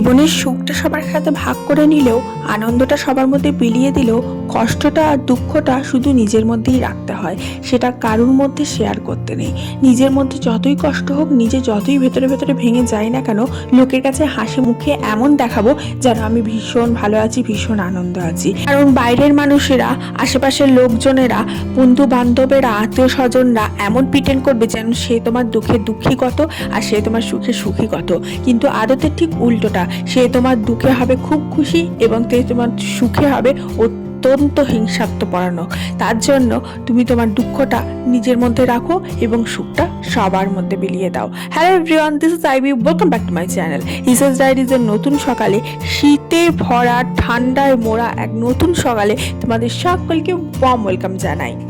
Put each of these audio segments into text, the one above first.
জীবনের সুখটা সবার সাথে ভাগ করে নিলেও, আনন্দটা সবার মধ্যে বিলিয়ে দিলেও, কষ্টটা আর দুঃখটা শুধু নিজের মধ্যেই রাখতে হয়। সেটা কারুর মধ্যে শেয়ার করতে নেই। নিজের মধ্যে যতই কষ্ট হোক, নিজে যতই ভেতরে ভেতরে ভেঙে যায় না কেন, লোকের কাছে হাসি মুখে এমন দেখাবো যেন আমি ভীষণ ভালো আছি, ভীষণ আনন্দ আছি। কারণ বাইরের মানুষেরা, আশেপাশের লোকজনেরা বন্ধু বান্ধবেরা আত্মীয় স্বজনরা এমন প্রিটেন্ড করবে যেন সে তোমার দুঃখে দুঃখী কত আর সে তোমার সুখে সুখী কত কিন্তু আদতে ঠিক উল্টোটা সে তোমার দুঃখে হবে খুব খুশি এবং সে তোমার সুখে হবে অত্যন্ত হিংসাত্মপরায়ণ তার জন্য তুমি তোমার দুঃখটা নিজের মধ্যে রাখো এবং সুখটা সবার মধ্যে বিলিয়ে দাও। Hello everyone this is IB welcome back to my channel ইসেস ডায়েরিজের নতুন সকালে শীতে ভরা, ঠান্ডায় মোড়া এক নতুন সকালে তোমাদের সকলকে ওয়ার্ম ওয়েলকাম জানাই।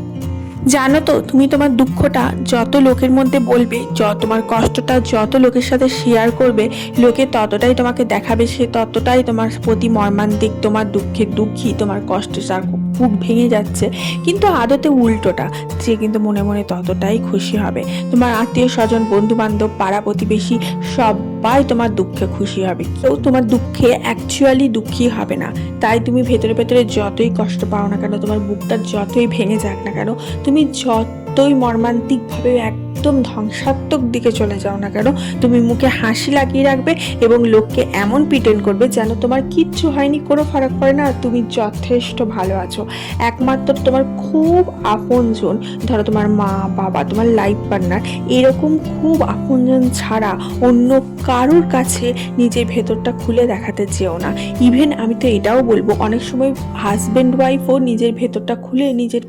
জানো তো, তুমি তোমার দুঃখটা যত লোকের মধ্যে বলবে যত তোমার কষ্টটা যত লোকের সাথে শেয়ার করবে, লোকে ততটাই তোমাকে দেখাবে, সে ততটাই তোমার প্রতি মর্মান্তিক, তোমার দুঃখের দুঃখী, তোমার কষ্ট বুক ভেঙে যাচ্ছে। কিন্তু আদতে উল্টোটা সে কিন্তু মনে মনে ততটাই খুশি হবে। তোমার আত্মীয় স্বজন বন্ধু বান্ধব পাড়া প্রতিবেশী, সবাই তোমার দুঃখে খুশি হবে। কেউ তোমার দুঃখে অ্যাকচুয়ালি দুঃখী হবে না। তাই তুমি ভেতরে ভেতরে যতই কষ্ট পাও না কেন, তোমার বুকটা যতই ভেঙে যাক না কেন, তুমি যতই মর্মান্তিকভাবে একদম ধ্বংসাত্মক দিকে চলে যাও না কেন? তুমি মুখে হাসি লাগিয়ে রাখবে এবং লোককে এমন প্রিটেন্ড করবে যেন তোমার কিচ্ছু হয়নি, কোনো ফারাক পড়ে না তুমি যথেষ্ট ভালো আছো। একমাত্র তোমার খুব আপনজন, ধরো তোমার মা, বাবা, তোমার লাইফ পার্টনার এরকম খুব আপনজন ছাড়া অন্য কারোর কাছে নিজের ভেতরটা খুলে দেখাতে চেও না। ইভেন আমি তো এটাও বলব, অনেক সময় হাজব্যান্ড ওয়াইফও নিজের ভেতরটা খুলে নিজের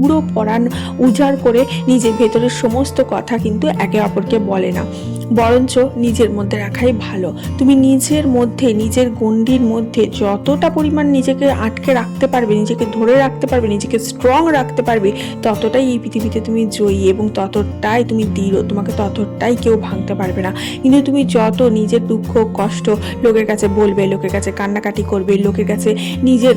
পুরো পরাণ উজাড় করে নিজের ভেতরের সমস্ত কথা কিন্তু একে অপরকে বলে না। বরঞ্চ নিজের মধ্যে রাখাই ভালো। তুমি নিজের মধ্যে, নিজের গণ্ডির মধ্যে যতটা পরিমাণ নিজেকে আটকে রাখতে পারবে, নিজেকে ধরে রাখতে পারবে, নিজেকে স্ট্রং রাখতে পারবে, ততটাই এই পৃথিবীতে তুমি জয়ী এবং ততটাই তুমি দৃঢ়। তোমাকে ততটাই কেউ ভাঙতে পারবে না। কিন্তু তুমি যত নিজের দুঃখ, কষ্ট লোকের কাছে বলবে, লোকের কাছে কান্নাকাটি করবে, লোকের কাছে নিজের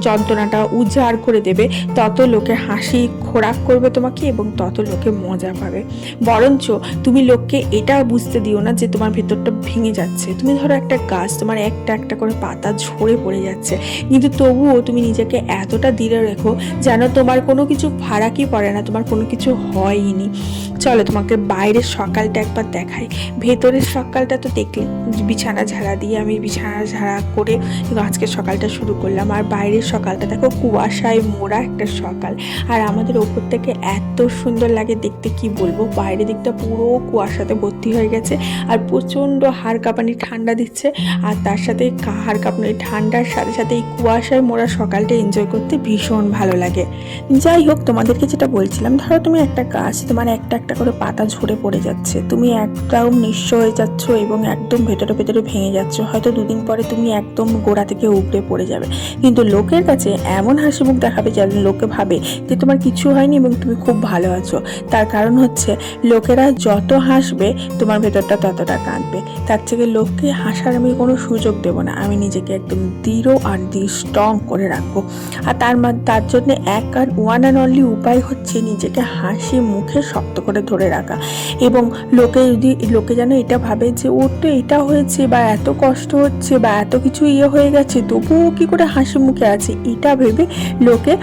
যন্ত্রণাটা উজাড় করে দেবে, তত লোকে হাসি, খোরাক করবে তোমাকে এবং তত লোকে মজা পাবে। বরঞ্চ তুমি লোককে এটা বুঝতে দিও না যে তোমার ভেতরটা ভেঙে যাচ্ছে। তুমি ধরো একটা গাছ, তোমার একটা একটা করে পাতা ঝরে পড়ে যাচ্ছে। কিন্তু তবুও তুমি নিজেকে এতটা দৃঢ় রেখো যেন তোমার কোনো কিছু ফারাকই পড়ে না, তোমার কোনো কিছু হয়নি চলো তোমাকে বাইরের সকালটা একবার দেখাই। ভেতরের সকালটা তো দেখলে বিছানা ঝাড়া দিয়ে আমি বিছানা ঝাড়া করে আজকে সকালটা শুরু করলাম। আর বাইরের সকালটা দেখো, কুয়াশায় মোড়া একটা সকাল। আর আমাদের ওপর থেকে এত সুন্দর লাগে দেখতে, কি বলব? বাইরের দিকটা পুরো কুয়াশাতে ভর্তি হয়ে গেছে। আর প্রচণ্ড হাড় কাঁপানি ঠান্ডা দিচ্ছে। আর তার সাথে হাড় কাঁপানি ঠান্ডার সাথে সাথে এই কুয়াশায় মোড়া সকালটা এনজয় করতে ভীষণ ভালো লাগে। যাই হোক, তোমাদেরকে যেটা বলছিলাম, ধরো তুমি একটা গাছ, তোমার একটা একটা করে পাতা ঝরে পড়ে যাচ্ছে। তুমি একদম নিঃস্ব হয়ে যাচ্ছ এবং একদম ভেতরে ভেতরে ভেঙে যাচ্ছ। হয়তো দুদিন পরে তুমি একদম গোড়া থেকে উপড়ে পড়ে যাবে। কিন্তু লোকের কাছে এমন হাসি মুখ দেখাবে যেন লোকে ভাবে যে তোমার কিছু হয়নি এবং তুমি খুব ভালো আছো। তার কারণ হচ্ছে লোকেরা যত হাসবে, তোমার ভেতরটা ততটা কাঁদবে। তার থেকে লোককে হাসার আমি কোনো সুযোগ দেব না। আমি নিজেকে একদম দৃঢ় আর দৃঢ় স্ট্রং করে রাখব। আর তার তার জন্য এক আর ওয়ান অ্যান্ড অনলি উপায় হচ্ছে নিজেকে হাসি মুখে শক্ত করে ধরে রাখা। এবং লোকে যদি, লোকে যেন এটা ভাবে যে ওর তো এটা হয়েছে বা এত কষ্ট হচ্ছে বা এত কিছু ইয়ে হয়ে গেছে, তবুও কী করে হাসি মুখে আছে? এটা ভেবে লোকে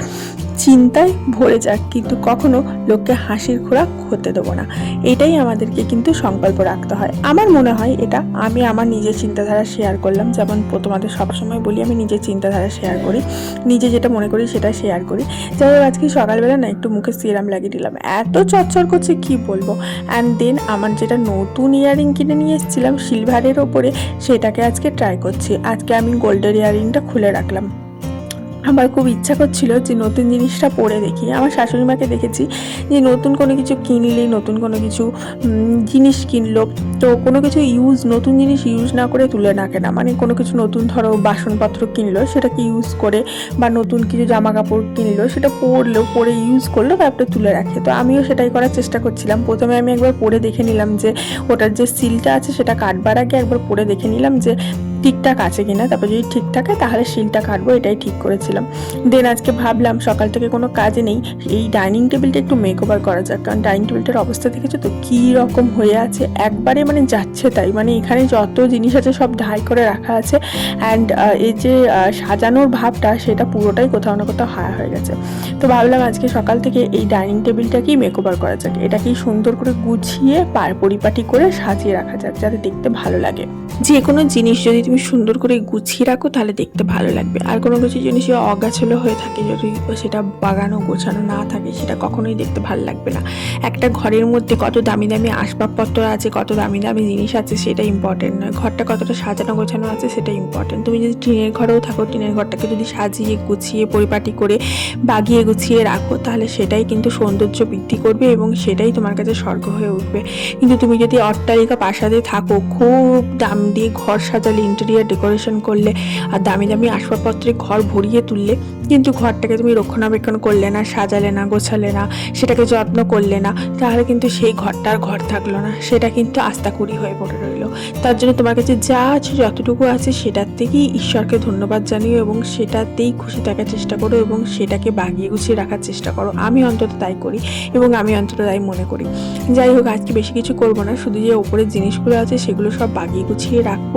চিন্তায় ভরে যাক, কিন্তু কখনো লোককে হাসির খোরাক হতে দেবো না। এটাই আমাদেরকে কিন্তু সংকল্প রাখতে হয়। আমার মনে হয় এটা আমি আমার নিজের চিন্তাধারা শেয়ার করলাম। যেমন তোমাদের সবসময় বলি, আমি নিজের চিন্তাধারা শেয়ার করি। নিজে যেটা মনে করি সেটা শেয়ার করি। যাই হোক, আজকে সকালবেলা না একটু মুখে সিরাম লাগিয়ে দিলাম। এত চচ্চর করছে, কি বলব? অ্যান্ড দেন আমার যেটা নতুন ইয়ারিং কিনে নিয়ে এসেছিলাম সিলভারের ওপরে, সেটাকে আজকে ট্রাই করছি। আজকে আমি গোল্ডের ইয়ারিংটা খুলে রাখলাম। আমার খুব ইচ্ছা করছিল যে নতুন জিনিসটা পরে দেখি। আমার শাশুড়ি মাকে দেখেছি যে নতুন কোনো কিছু কিনলে, নতুন কোনো কিছু জিনিস কিনলো। তো কোনো কিছু ইউজ নতুন জিনিস ইউজ না করে তুলে রাখে না। মানে কোনো কিছু নতুন ধরো বাসনপত্র কিনলো, সেটাকে ইউজ করে বা নতুন কিছু জামা কাপড় কিনলো, সেটা পরলো, পরে ইউজ করল, তারপরে তুলে রাখে। তো আমিও সেটাই করার চেষ্টা করছিলাম। প্রথমে আমি একবার পরে দেখে নিলাম যে ওটার যে সিলটা আছে, সেটা কাটবার আগে একবার পরে দেখে নিলাম যে ঠিকঠাক আছে কিনা, তারপর যদি ঠিক থাকে তাহলে শিলটা কাটবো, এটাই ঠিক করেছিলাম। দেন আজকে ভাবলাম সকাল থেকে কোনো কাজ নেই, এই ডাইনিং টেবিলটা একটু মেক ওভার করা যাক, কারণ ডাইনিং টেবিলটার অবস্থা দেখেছ তো কী রকম হয়ে আছে, একবারে মানে যাচ্ছে তাই মানে এখানে যত জিনিস আছে সব ঢাই করে রাখা আছে অ্যান্ড এই যে সাজানোর ভাবটা সেটা পুরোটাই কোথাও না কোথাও হায়া হয়ে গেছে। তো ভাবলাম আজকে সকাল থেকে এই ডাইনিং টেবিলটাকেই মেক ওভার করা যাক, এটাকেই সুন্দর করে গুছিয়ে পার পরিপাটি করে সাজিয়ে রাখা যাক, যাতে দেখতে ভালো লাগে। যে কোনো জিনিস যদি তুমি সুন্দর করে গুছিয়ে রাখো, তাহলে দেখতে ভালো লাগবে। আর কোনো কিছু জিনিস অগাছলো হয়ে থাকে, যদি সেটা বাগানো গোছানো না থাকে, সেটা কখনোই দেখতে ভালো লাগবে না। একটা ঘরের মধ্যে কত দামি দামি আসবাবপত্র আছে, কত দামি দামি জিনিস আছে, সেটা ইম্পর্টেন্ট নয়। ঘরটা কতটা সাজানো গোছানো আছে, সেটা ইম্পর্টেন্ট তুমি যদি টিনের ঘরেও থাকো, টিনের ঘরটাকে যদি সাজিয়ে, গুছিয়ে, পরিপাটি করে, বাগিয়ে, গুছিয়ে রাখো, তাহলে সেটাই কিন্তু সৌন্দর্য বৃদ্ধি করবে এবং সেটাই তোমার কাছে স্বর্গ হয়ে উঠবে। কিন্তু তুমি যদি অট্টালিকা প্রাসাদে থাকো, খুব দাম দিয়ে ঘর সাজালে ইন্টেরিয়ার ডেকোরেশন করলে আর দামি দামি আসবাবপত্রে ঘর ভরিয়ে তুললে কিন্তু ঘরটাকে তুমি রক্ষণাবেক্ষণ করলে না, সাজালে না, গোছালে না, সেটাকে যত্ন করলে না, তাহলে কিন্তু সেই ঘরটা আর ঘর থাকল না। সেটা কিন্তু আস্তাকুড়ি হয়ে পড়ে রইল। তার জন্য তোমার কাছে যা আছে, যতটুকু আছে, সেটার থেকেই ঈশ্বরকে ধন্যবাদ জানিও এবং সেটাতেই খুশি থাকার চেষ্টা করো এবং সেটাকে বাগিয়ে গুছিয়ে রাখার চেষ্টা করো। আমি অন্তত তাই করি এবং আমি অন্তত তাই মনে করি। যাই হোক, আজকে বেশি কিছু করব না। শুধু যে ওপরের জিনিসগুলো আছে, সেগুলো সব বাগিয়ে গুছিয়ে রাখব।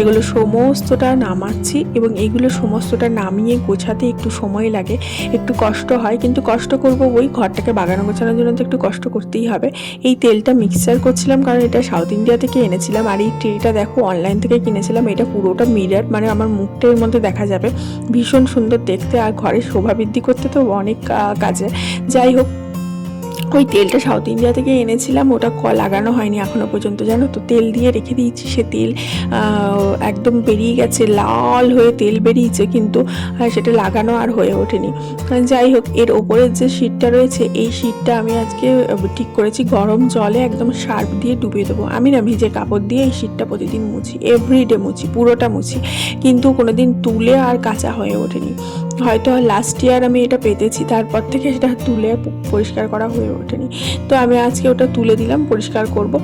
সেগুলো সমস্তটা নামাচ্ছি এবং এগুলো সমস্তটা নামিয়ে গোছাতে একটু সময় লাগে, একটু কষ্ট হয়। কিন্তু কষ্ট করব ওই ঘরটাকে বাগানো গোছানোর জন্য তো একটু কষ্ট করতেই হবে। এই তেলটা মিক্সচার করছিলাম কারণ এটা সাউথ ইন্ডিয়া থেকে এনেছিলাম। আর এই ট্রেটা দেখো অনলাইন থেকে কিনেছিলাম। এটা পুরোটা মিরার মানে আমার মুখটা এর মধ্যে দেখা যাবে। ভীষণ সুন্দর দেখতে আর ঘরের শোভা বৃদ্ধি করতে তো অনেক কাজে। যাই হোক ওই তেলটা সাউথ ইন্ডিয়া থেকে এনেছিলাম, ওটা ক লাগানো হয়নি এখনও পর্যন্ত, জানো তো? তেল দিয়ে রেখে দিয়েছি সে তেল একদম বেরিয়ে গেছে, লাল হয়ে তেল বেরিয়েছে কিন্তু সেটা লাগানো আর হয়ে ওঠেনি। যাই হোক, এর ওপরের যে শীটটা রয়েছে, এই শীটটা আমি আজকে ঠিক করেছি, গরম জলে একদম শার্প দিয়ে ডুবিয়ে দেবো। আমি না ভিজে কাপড় দিয়ে এই শীটটা প্রতিদিন মুছি এভরিডে মুছি, পুরোটা মুছি, কিন্তু কোনোদিন তুলে আর কাঁচা হয়ে ওঠেনি। হয়তো লাস্ট ইয়ার আমি এটা পেতেছি, তারপর থেকে সেটা তুলে পরিষ্কার করা হয়ে ওঠেনি। তো আমি আজকে ওটা তুলে দিলাম, পরিষ্কার করব।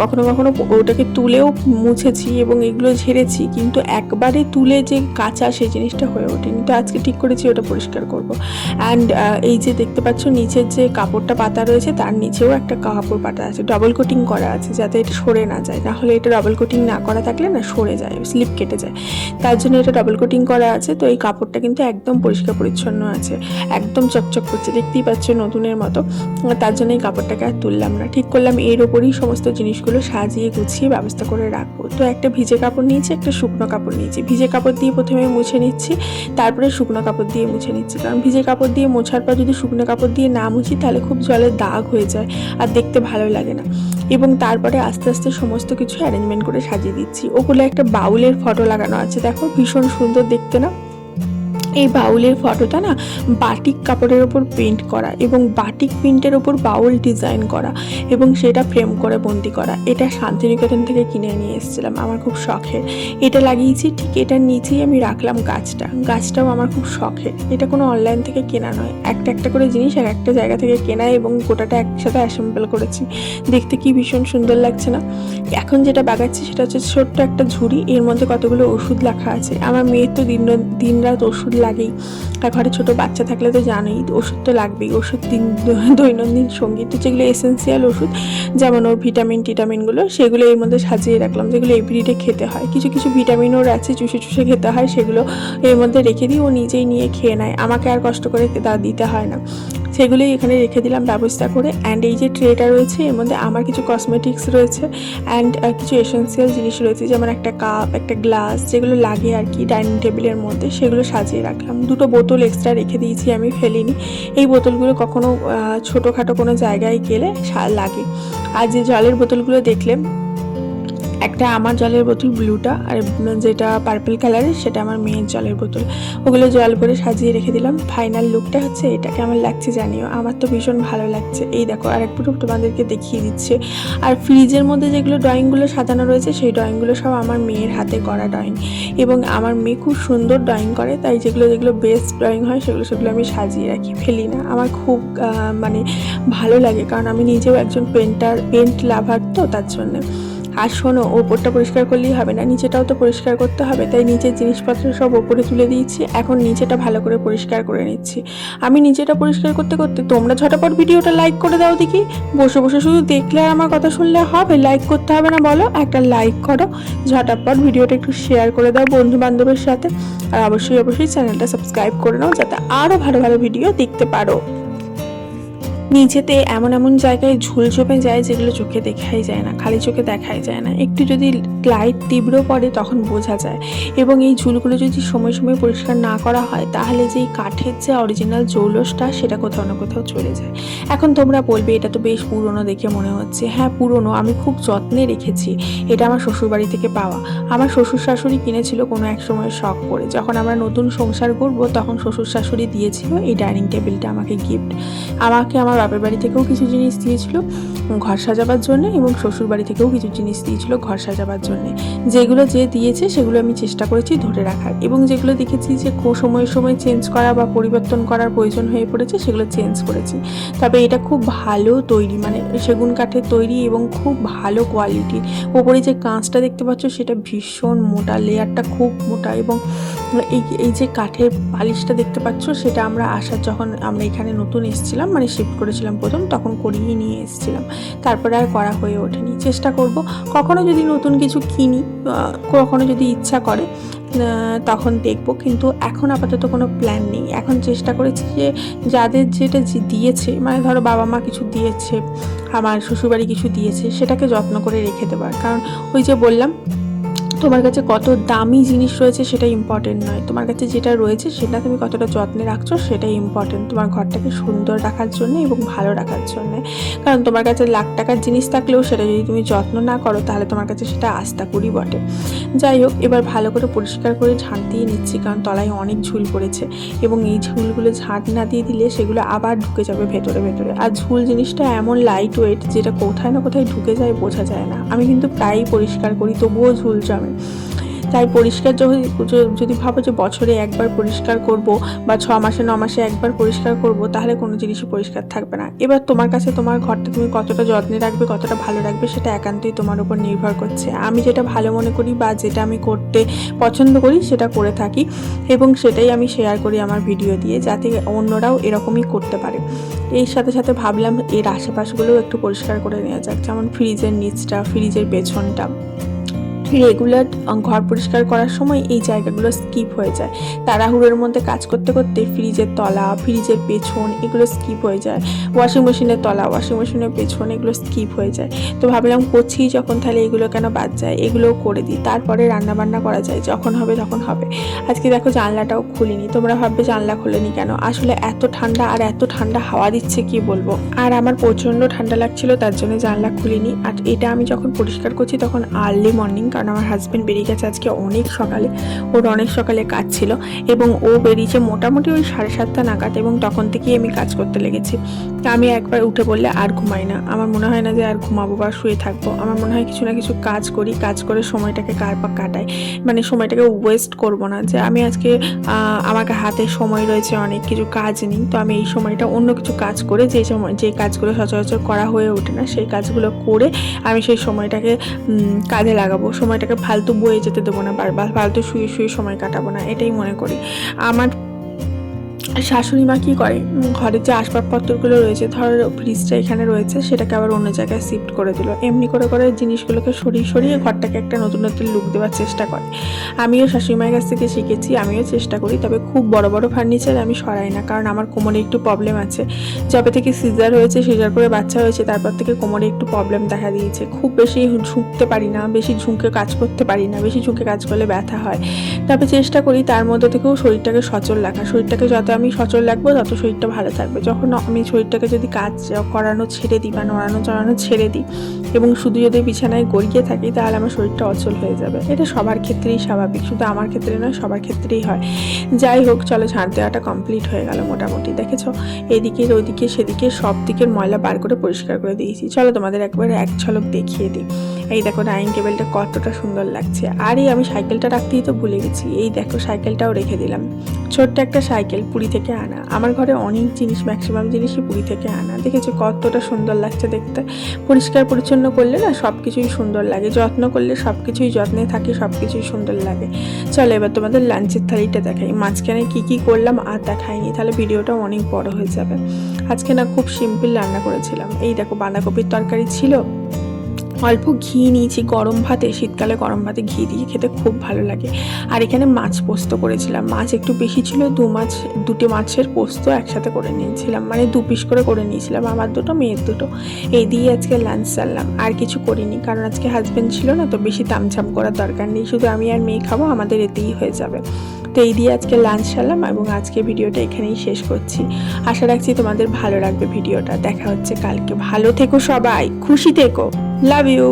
কখনো কখনো ওটাকে তুলেও মুছেছি এবং এগুলো ঝেড়েছি, কিন্তু একবারে তুলে যে কাঁচা সেই জিনিসটা হয়ে ওঠেনি। তো আজকে ঠিক করেছি, ওটা পরিষ্কার করব। অ্যান্ড এই যে দেখতে পাচ্ছ, নিচের যে কাপড়টা পাতা রয়েছে, তার নিচেও একটা কাপড় পাতা আছে। ডবল কোটিং করা আছে, যাতে এটা সরে না যায়। না হলে এটা ডবল কোটিং না করা থাকলে না সরে যায় স্লিপ কেটে যায়। তার জন্য এটা ডবল কোটিং করা আছে। তো এই কাপড়টা কিন্তু একদম পরিষ্কার পরিচ্ছন্ন আছে। একদম চকচক করছে। দেখতেই পাচ্ছ, নতুনের মতো। তার জন্য এই কাপড়টাকে আর তুললাম না। ঠিক করলাম এর ওপরই সমস্ত জিনিসগুলো সাজিয়ে গুছিয়ে ব্যবস্থা করে রাখব। তো একটা ভিজে কাপড় নিয়েছি, একটা শুকনো কাপড় নিয়েছি। ভিজে কাপড় দিয়ে প্রথমে মুছে নিচ্ছি, তারপরে শুকনো কাপড় দিয়ে মুছে নিচ্ছি। কারণ ভিজে কাপড় দিয়ে মোছার পর যদি শুকনো কাপড় দিয়ে না মুছি, তাহলে খুব জলে দাগ হয়ে যায় আর দেখতে ভালো লাগে না। এবং তারপরে আস্তে আস্তে সমস্ত কিছু অ্যারেঞ্জমেন্ট করে সাজিয়ে দিচ্ছি। ওগুলো একটা বাউলের ফটো লাগানো আছে। দেখো ভীষণ সুন্দর দেখতে না? এই বাউলের ফটোটা না বাটিক কাপড়ের ওপর পেন্ট করা এবং বাটিক প্রিন্টের ওপর বাউল ডিজাইন করা এবং সেটা ফ্রেম করে বন্দি করা। এটা শান্তিনিকেতন থেকে কিনে নিয়ে এসেছিলাম, আমার খুব শখের। এটা লাগিয়েছি, ঠিক এটার নিচেই আমি রাখলাম গাছটা। গাছটাও আমার খুব শখের। এটা কোনো অনলাইন থেকে কেনা নয়। একটা একটা করে জিনিস এক একটা জায়গা থেকে কেনা এবং গোটাটা একসাথে অ্যাসেম্বল করেছি। দেখতে কি ভীষণ সুন্দর লাগছে না? এখন যেটা বাগাচ্ছি সেটা হচ্ছে ছোট্ট একটা ঝুড়ি, এর মধ্যে কতগুলো ওষুধ লেখা আছে। আমার মেয়ের তো দিন দিন রাত ওষুধ লাগেই। আর ঘরে ছোট বাচ্চা থাকলে তো জানোই, ওষুধ তো লাগবেই। ওষুধ দিন, দৈনন্দিন সংগীত তো যেগুলো এসেন্সিয়াল ওষুধ, যেমন ওর ভিটামিন টিটামিনগুলো সেগুলো এর মধ্যে সাজিয়ে রাখলাম, যেগুলো এভরিডে খেতে হয়। কিছু কিছু ভিটামিন ওর আছে, চুষে চুষে খেতে হয়, সেগুলো এর মধ্যে রেখে দিই ও নিজেই নিয়ে খেয়ে নেয়। আমাকে আর কষ্ট করে দিতে হয় না। সেগুলোই এখানে রেখে দিলাম ব্যবস্থা করে। অ্যান্ড এই যে ট্রেটা রয়েছে, এর মধ্যে আমার কিছু কসমেটিক্স রয়েছে অ্যান্ড কিছু এসেন্সিয়াল জিনিস রয়েছে, যেমন একটা কাপ একটা গ্লাস যেগুলো লাগে আর কি ডাইনিং টেবিলের মধ্যে, সেগুলো সাজিয়ে রাখলাম। দুটো বোতল এক্সট্রা রেখে দিয়েছি আমি, ফেলিনি। এই বোতলগুলো কখনো ছোটোখাটো কোনো জায়গায় গেলে লাগে। আর যে জলের বোতলগুলো দেখলে একটা আমার জলের বোতল ব্লুটা আর যেটা পার্পল কালারের সেটা আমার মেয়ের জলের বোতল। ওগুলো জল ভরে সাজিয়ে রেখে দিলাম। ফাইনাল লুকটা হচ্ছে এটা কেমন লাগছে জানিও। আমার তো ভীষণ ভালো লাগছে। এই দেখো আর একটু তোমাদেরকে দেখিয়ে দিচ্ছে। আর ফ্রিজের মধ্যে যেগুলো ড্রয়িংগুলো সাজানো রয়েছে, সেই ড্রয়িংগুলো সব আমার মেয়ের হাতে করা ড্রয়িং এবং আমার মেয়ে খুব সুন্দর ড্রয়িং করে, তাই যেগুলো যেগুলো বেস্ট ড্রয়িং হয়, সেগুলো সেগুলো আমি সাজিয়ে রাখি, ফেলি না। আমার খুব মানে ভালো লাগে, কারণ আমি নিজেও একজন পেন্টার পেন্ট লাভার তো, তার জন্য। আর শোনো, ওপরটা পরিষ্কার করলেই হবে না, নিচেটাও তো পরিষ্কার করতে হবে, তাই নিচের জিনিসপত্র সব ওপরে তুলে দিয়েছি, এখন নিচেটা ভালো করে পরিষ্কার করে নিচ্ছি। আমি নিচেটা পরিষ্কার করতে করতে তোমরা ঝটাপট ভিডিওটা লাইক করে দাও দেখি, বসে বসে শুধু দেখলে আর আমার কথা শুনলে হবে লাইক করতে হবে না বলো, একটা লাইক করো, ঝটাপট ভিডিওটা একটু শেয়ার করে দাও বন্ধু বান্ধবের সাথে, আর অবশ্যই অবশ্যই চ্যানেলটা সাবস্ক্রাইব করে নাও, যাতে আরও ভালো ভালো ভিডিও দেখতে পারো। নিচেতে এমন এমন জায়গায় ঝুল জমে যায় যেগুলো চোখে দেখাই যায় না, খালি চোখে দেখাই যায় না। একটু যদি লাইট তীব্র পড়ে তখন বোঝা যায়। এবং এই ঝুলগুলো যদি সময় সময় পরিষ্কার না করা হয়, তাহলে যে এই কাঠের যে অরিজিনাল জৌলসটা, সেটা কোথাও না কোথাও চলে যায়। এখন তোমরা বলবে, এটা তো বেশ পুরনো দেখে মনে হচ্ছে। হ্যাঁ পুরনো। আমি খুব যত্নে রেখেছি। এটা আমার শ্বশুরবাড়ি থেকে পাওয়া। আমার শ্বশুর শাশুড়ি কিনেছিল কোনো এক সময় শখ করে। যখন আমরা নতুন সংসার করব তখন শ্বশুর শাশুড়ি দিয়েছিল এই ডাইনিং টেবিলটা আমাকে গিফট আমাকে আমার বাপের বাড়ি থেকেও কিছু জিনিস দিয়েছিল। ঘর সাজাবার জন্য এবং শ্বশুর বাড়ি থেকেও কিছু জিনিস দিয়েছিল ঘর সাজাবার জন্য। যেগুলো যে দিয়েছে সেগুলো আমি চেষ্টা করেছি ধরে রাখার এবং যেগুলো দেখেছি যে সময়ে সময়ে চেঞ্জ করা বা পরিবর্তন করার প্রয়োজন হয়ে পড়েছে সেগুলো চেঞ্জ করেছি। তবে এটা খুব ভালো তৈরি মানে সেগুন কাঠের তৈরি এবং খুব ভালো কোয়ালিটির ওপরে যে কাঁচটা দেখতে পাচ্ছ সেটা ভীষণ মোটা লেয়ারটা খুব মোটা এবং এই এই যে কাঠের পালিশটা দেখতে পাচ্ছ সেটা আমরা আসার যখন আমরা এখানে নতুন এসেছিলাম মানে শিফট করেছিলাম প্রথম, তখন করিয়ে নিয়ে এসেছিলাম। তারপরে আর করা হয়ে ওঠেনি। চেষ্টা করব কখনও যদি নতুন কিছু কিনি কখনও কখনো যদি ইচ্ছা করে তখন দেখব। কিন্তু এখন আপাতত কোনো প্ল্যান নেই। এখন চেষ্টা করেছি যে যাদের যেটা দিয়েছে মানে ধরো বাবা মা কিছু দিয়েছে, আমার শ্বশুরবাড়ি কিছু দিয়েছে, সেটাকে যত্ন করে রেখে দেবার। কারণ ওই যে বললাম তোমার কাছে কত দামি জিনিস রয়েছে সেটা ইম্পর্টেন্ট নয়। তোমার কাছে যেটা রয়েছে সেটা তুমি কতটা যত্নে রাখছো সেটাই ইম্পর্টেন্ট তোমার ঘরটাকে সুন্দর রাখার জন্য এবং ভালো রাখার জন্য। কারণ তোমার কাছে লাখ টাকার জিনিস থাকলেও সেটা যদি তুমি যত্ন না করো তাহলে তোমার কাছে সেটা আস্থা করি বটে। যাই হোক, এবার ভালো করে পরিষ্কার করে ঝাঁট দিয়ে নিচ্ছি কারণ তলায় অনেক ঝুল পড়েছে এবং এই ঝুলগুলো ঝাঁট না দিয়ে দিলে সেগুলো আবার ঢুকে যাবে ভেতরে ভেতরে। আর ঝুল জিনিসটা এমন লাইট ওয়েট যেটা কোথায় না কোথায় ঢুকে যায় বোঝা যায় না। আমি কিন্তু প্রায়ই পরিষ্কার করি, তবুও ঝুল জমে তাই পরিষ্কার যদি ভাবো যে বছরে একবার পরিষ্কার করব বা ছ মাসে, ন মাসে একবার পরিষ্কার করব, তাহলে কোনো জিনিসই পরিষ্কার থাকবে না। এবার তোমার কাছে তোমার ঘরটা তুমি কতটা যত্নে রাখবে, কতটা ভালো রাখবে, সেটা একান্তই তোমার উপর নির্ভর করছে। আমি যেটা ভালো মনে করি বা যেটা আমি করতে পছন্দ করি, সেটা করে থাকি এবং সেটাই আমি শেয়ার করি আমার ভিডিও দিয়ে, যাতে অন্যরাও এরকমই করতে পারে। এর সাথে সাথে ভাবলাম এর আশেপাশগুলোও একটু পরিষ্কার করে নেওয়া যাক, যেমন ফ্রিজের নিচটা ফ্রিজের পেছনটা। রেগুলার ঘর পরিষ্কার করার সময় এই জায়গাগুলো স্কিপ হয়ে যায়। তাড়াহুড়োর মধ্যে কাজ করতে করতে ফ্রিজের তলা, ফ্রিজের পেছন এগুলো স্কিপ হয়ে যায়। ওয়াশিং মেশিনের তলা ওয়াশিং মেশিনের পেছন এগুলো স্কিপ হয়ে যায়। তো ভাবলাম করছি যখন তাহলে এগুলো কেন বাদ যায়, এগুলোও করে দিই। তারপরে রান্নাবান্না করা যায়, যখন হবে তখন হবে। আজকে দেখো জানলাটাও খুলিনি। তোমরা ভাববে জানলা খুলেনি কেন? আসলে এত ঠান্ডা আর এত ঠান্ডা হাওয়া দিচ্ছে কি বলব? আর আমার প্রচণ্ড ঠান্ডা লাগছিল, তার জন্য জানলা খুলিনি। আর এটা আমি যখন পরিষ্কার করছি তখন আর্লি মর্নিং কারণ আমার হাজব্যান্ড বেরিয়ে গেছে আজকে অনেক সকালে। ওর অনেক সকালে কাজ ছিল এবং ও বেরিয়েছে মোটামুটি ওই সাড়ে সাতটা নাগাদ এবং তখন থেকেই আমি কাজ করতে লেগেছি। তা আমি একবার উঠে বললে আর ঘুমাই না। আমার মনে হয় না যে আর ঘুমাবো বা শুয়ে থাকব। আমার মনে হয় কিছু না কিছু কাজ করি, কাজ করে সময়টাকে কার পা কাটাই। মানে সময়টাকে ওয়েস্ট করব না যে আমি আজকে আমার হাতে সময় রয়েছে, অনেক কিছু কাজ নেই। তো আমি এই সময়টা অন্য কিছু কাজ করে যে সময়, যে কাজগুলো সচরাচর করা হয়ে ওঠে না, সেই কাজগুলো করে আমি সেই সময়টাকে কাজে লাগাবো। সময়টাকে ফালতু বয়ে যেতে দেবো না, বারবার ফালতু শুয়ে শুয়ে সময় কাটাবো না, এটাই মনে করি। আমার শাশুড়ি মা কী করে? ঘরের যে আসবাবপত্রগুলো রয়েছে, ধর ফ্রিজটা এখানে রয়েছে, সেটাকে আবার অন্য জায়গায় শিফট করে দিল। এমনি করে করে জিনিসগুলোকে সরিয়ে সরিয়ে ঘরটাকে একটা নতুন নতুন লুক দেওয়ার চেষ্টা করে। আমিও শাশুড়ি মায়ের কাছ থেকে শিখেছি, আমিও চেষ্টা করি, তবে খুব বড় বড় ফার্নিচার আমি সরাই না, কারণ আমার কোমরে একটু প্রবলেম আছে। যবে থেকে সিজার হয়েছে সিজার করে বাচ্চা হয়েছে, তারপর থেকে কোমরে একটু প্রবলেম দেখা দিয়েছে। খুব বেশি ঝুঁকতে পারি না, বেশি ঝুঁকে কাজ করতে পারি না, বেশি ঝুঁকে কাজ করলে ব্যথা হয়। তবে চেষ্টা করি, তার মধ্যে থেকেও শরীরটাকে সচল রাখা শরীরটাকে যত আমি সচল রাখব, তত শরীরটা ভালো থাকবে। যখন আমি শরীরটাকে যদি কাজ করানো ছেড়ে দিই বা নড়ানো চড়ানো ছেড়ে দিই এবং শুধু যদি বিছানায় গড়িয়ে থাকি, তাহলে আমার শরীরটা অচল হয়ে যাবে। এটা সবার ক্ষেত্রেই স্বাভাবিক, শুধু আমার ক্ষেত্রে নয়, সবার ক্ষেত্রেই হয়। যাই হোক, চলো ঝাঁট দেওয়াটা কমপ্লিট হয়ে গেল মোটামুটি, দেখেছ? এদিকে, ওইদিকে, সেদিকে সব দিকের ময়লা বার করে পরিষ্কার করে দিয়েছি। চলো তোমাদের একবারে এক ঝলক দেখিয়ে দিই। এই দেখো, ডাইনিং টেবিলটা কতটা সুন্দর লাগছে। আর এই আমি সাইকেলটা রাখতেই তো ভুলে গেছি। এই দেখো, সাইকেলটাও রেখে দিলাম। ছোট্ট একটা সাইকেল পুরী থেকে আনা। আমার ঘরে অনেক জিনিস ম্যাক্সিমাম জিনিসই পুরী থেকে আনা। দেখেছ কতটা সুন্দর লাগছে দেখতে। পরিষ্কার পরিচ্ছন্ন করলে না সব কিছুই সুন্দর লাগে। যত্ন করলে সব কিছুই যত্নে থাকে সব কিছুই সুন্দর লাগে। চলো এবার তোমাদের লাঞ্চের থালিটা দেখাই। মাঝখানে কি কি করলাম আর দেখাইনি। তাহলে ভিডিওটা অনেক বড় হয়ে যাবে। আজকে না খুব সিম্পল রান্না করেছিলাম। এই দেখো বাঁধাকপির তরকারি ছিল। অল্প ঘি নিয়েছি, গরম ভাতে, শীতকালে গরম ভাতে ঘি দিয়ে খেতে খুব ভালো লাগে। আর এখানে মাছ পোস্ত করেছিলাম। মাছ একটু বেশি ছিল, দু মাছ, দুটি মাছের পোস্ত একসাথে করে নিয়েছিলাম। মানে দু পিস করে করে নিয়েছিলাম, আমার দুটো, মেয়ের দুটো। এই দিয়ে আজকে লাঞ্চ সারলাম আর কিছু করিনি, কারণ আজকে হাজব্যান্ড ছিল না, তো বেশি তামঝাম করার দরকার নেই। শুধু আমি আর মেয়ে খাব, আমাদের এতেই হয়ে যাবে। তো এই দিয়ে আজকে লাঞ্চ সারলাম এবং আজকে ভিডিওটা এখানেই শেষ করছি। আশা রাখছি তোমাদের ভালো লাগবে ভিডিওটা। দেখা হচ্ছে কালকে। ভালো থেকো সবাই। খুশি থেকো। Love you